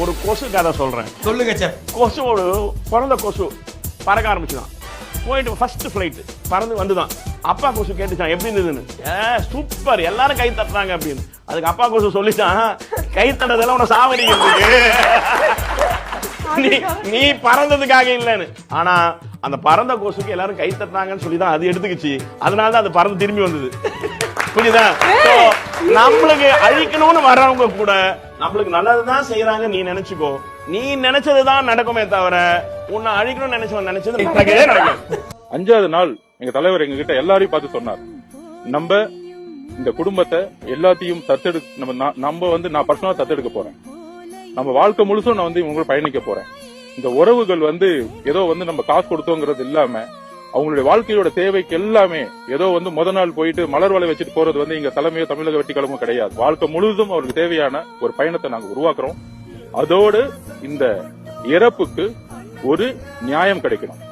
ஒரு கொசு கதை சொல்றேன். சொல்லுங்க சார் கொசு ஒரு பிறந்த கொசு பறக்க ஆரம்பிச்சுதான். போயிட்டு ஃபர்ஸ்ட் ஃபிளைட் பறந்து வந்துதான். அப்பா கொசு கேட்டுச்சான் எப்படி இருந்ததுன்னு? ஏ சூப்பர் எல்லாரும் கை தட்டுறாங்க அப்படின்னு. அதுக்கு அப்பா கொசு சொல்லிச்சான் கை தட்டதெல்லாம் உன சாவடிக்கிறதுக்கு. நீ நீ பறந்ததுக்காக இல்லைன்னு. ஆனா அந்த பறந்த கொசுக்கு எல்லாரும் கை தட்டினாங்கன்னு சொல்லி தான் அது எடுத்துக்கிச்சு. அதனால தான் அது பறந்து திரும்பி வந்தது. புரியுதா? நம்மளுக்கு அழிக்கணும்னு வர்றவங்க கூட நம்மளுக்கு நல்லதுதான் செய்யறாங்க நீ நினைச்சுக்கோ. நீ நினைச்சதுதான் நடக்குமே தவிர உன்னை அழிக்கணும்னு நினைச்சவன் நினைச்சது நடக்கவே நடக்கும் அஞ்சாவது நாள் எங்க தலைவர் எங்க கிட்ட எல்லாரையும் பார்த்து சொன்னார். நம்ம இந்த குடும்பத்தை எல்லாத்தையும் தத்தெடு நம்ம நான்- நம்ம வந்து நான் பர்சனலா தத்தெடுக்க போறேன். நம்ம வாழ்க்கை முழுசும் நான் வந்து இவங்க பயணிக்க போறேன். இந்த உறவுகள் வந்து ஏதோ வந்து நம்ம காசு கொடுத்தோங்கிறது இல்லாம அவங்களுடைய வாழ்க்கையோட தேவைக்கு எல்லாமே ஏதோ வந்து முத நாள் போயிட்டு மலர் வலை வச்சுட்டு போறது வந்து இங்க தலைமையோ தமிழக வெட்டி கிடையாது. வாழ்க்கை முழுதும் அவருக்கு தேவையான ஒரு பயணத்தை நாங்க உருவாக்குறோம். அதோடு இந்த இறப்புக்கு ஒரு நியாயம் கிடைக்கணும்.